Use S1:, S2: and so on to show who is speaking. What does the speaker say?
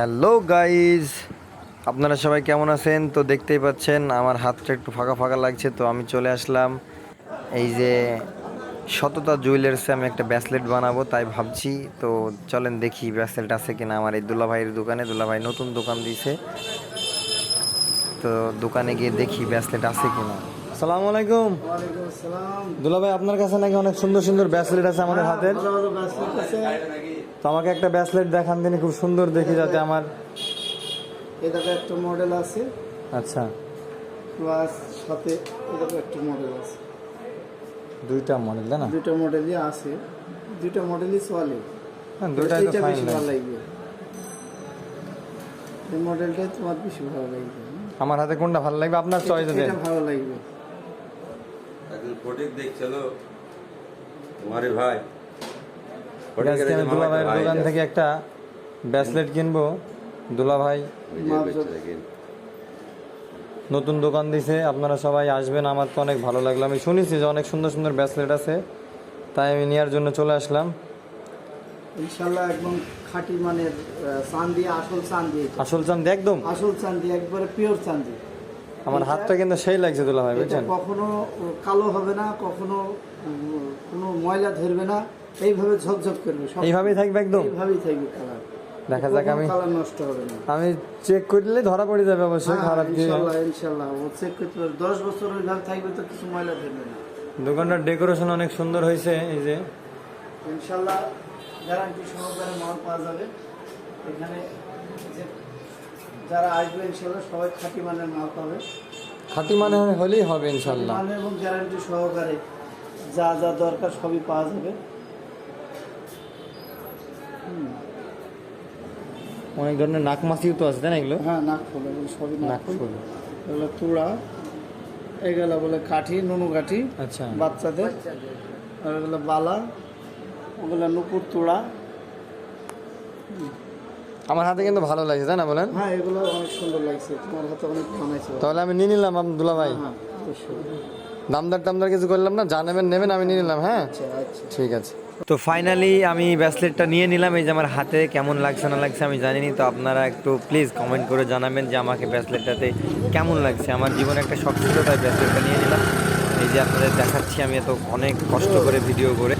S1: Hello guys, আপনারা সবাই কেমন আছেন? তো দেখতেই পাচ্ছেন আমার হাতটা একটু ফাঁকা ফাঁকা লাগছে, তো আমি চলে আসলাম। এই যে সততা জুয়েলার্সে আমি একটা ব্যাসলেট বানাবো, তাই ভাবছি। তো চলেন দেখি ব্যাসলেট আছে কিনা আমার এই দুলাভাইয়ের দোকানে। দুলাভাই নতুন দোকান দিয়েছে। তো দোকানে গিয়ে দেখি ব্যাসলেট আছে কিনা। সালাম আলাইকুম।
S2: আসসালাম।
S1: দুলাভাই আপনার কাছে নাকি অনেক সুন্দর সুন্দর ব্যাসলেট আছে আমাদের হাতের?
S2: ব্যাসলেট আছে।
S1: তো আমাকে একটা ব্যাসলেট দেখান দিন খুব সুন্দর দেখি যাতে আমার
S2: এটাতে একটা মডেল আছে।
S1: আচ্ছা।
S2: প্লাস সাথে এটাতে একটা মডেল আছে।
S1: দুইটা মডেল না?
S2: দুটো মডেলই আছে। দুটো মডেলই চলে।
S1: হ্যাঁ, দুইটাই তো ফাইন
S2: বেশি ভালো লাগবে। এই মডেলটাই তোমার বেশি ভালো লাগবে।
S1: আমার হাতে কোনটা ভালো লাগবে? আপনার চয়েস
S2: এটা ভালো লাগবে।
S3: একদিন ফটিক দেখছিল তোমারে ভাই।
S1: আজকে আমি দুলা দোকান থেকে একটা ব্যাসলেট কিনবো। দুলা ভাই নতুন দোকান দিছে আপনারা সবাই আসবেন আমার তো অনেক ভালো লাগল। আমি শুনেছি যে অনেক সুন্দর সুন্দর ব্যাসলেট আছে তাই আমি নেওয়ার জন্য চলে আসলাম।
S2: ইনশাল্লাহ একদম খাঁটি মানের চান্দি আসল চান্দি
S1: আসল চান্দ একদম।
S2: আসল চান্দি একবারে পিওর চান্দি
S1: আমার হাতটা কিন্তু সেই লাগছে দুলা ভাই বুঝছেন?
S2: কখনো কালো হবে না কখনো কোনো ময়লা ধরবে না এইভাবে ঝকঝক করবে
S1: এইভাবেই থাকবে একদম?
S2: এইভাবেই থাকবে কালার
S1: দেখা যাক আমি
S2: কালার নষ্ট হবে না।
S1: আমি চেক করলে ধরা পড়ে যাবে অবশ্যই খারাপ
S2: হ্যাঁ, ইনশাল্লাহ ইনশাল্লাহ ও চেক করতে পারবে। দশ বছর ওইভাবে থাকবে তো কিছু ময়লা ধরবে না।
S1: দোকানটার ডেকোরেশন অনেক সুন্দর হয়েছে এই যে।
S2: ইনশাল্লাহ গ্যারান্টি সহকারে মাল পাওয়া যাবে। এখানে যে যারা আসবে ইনশাল্লাহ সবাই খাঁটি মানের মাল পাবে।
S1: খাঁটি মানে হলেই হবে ইনশাল্লাহ।
S2: মানে এবং গ্যারান্টি সহকারে যা যা দরকার সবই পাওয়া যাবে।
S1: অনেক ধরনের নাকমাছিও তো আছে না এগুলো?
S2: হ্যাঁ নাক ফুল এগুলো সবই নাক
S1: নাক
S2: ফুল।
S1: ফুল।
S2: এগুলো তুড়া এগুলো বলে কাঠি নুনু কাঠি
S1: আচ্ছা।
S2: বাচ্চাদের। আর এগুলো বালা ওগুলো নুপুর তুড়া
S1: আমার হাতে কিন্তু ভালো লাগছে তাই না বলেন?
S2: হ্যাঁ এগুলো অনেক সুন্দর লাগছে। তোমার হাতে অনেক বানাইছে
S1: তাহলে আমি নিয়ে নিলাম আব্দুল্লা ভাই।
S2: হ্যাঁ
S1: দামদার টামদার কিছু করলাম না যা নেবেন নেবেন আমি নিয়ে নিলাম হ্যাঁ?
S2: আচ্ছা আচ্ছা।
S1: ঠিক আছে। তো ফাইনালি আমি ব্যাসলেটটা নিয়ে নিলাম এই যে আমার হাতে কেমন লাগছে না লাগছে আমি জানিনি তো আপনারা একটু প্লিজ কমেন্ট করে জানাবেন যে আমাকে ব্যাসলেটটাতে কেমন লাগছে। আমার জীবনে একটা শখ ছিল তাই ব্যাসলেটটা নিয়ে নিলাম। এই যে আপনাদের দেখাচ্ছি আমি এত অনেক কষ্ট করে ভিডিও করে।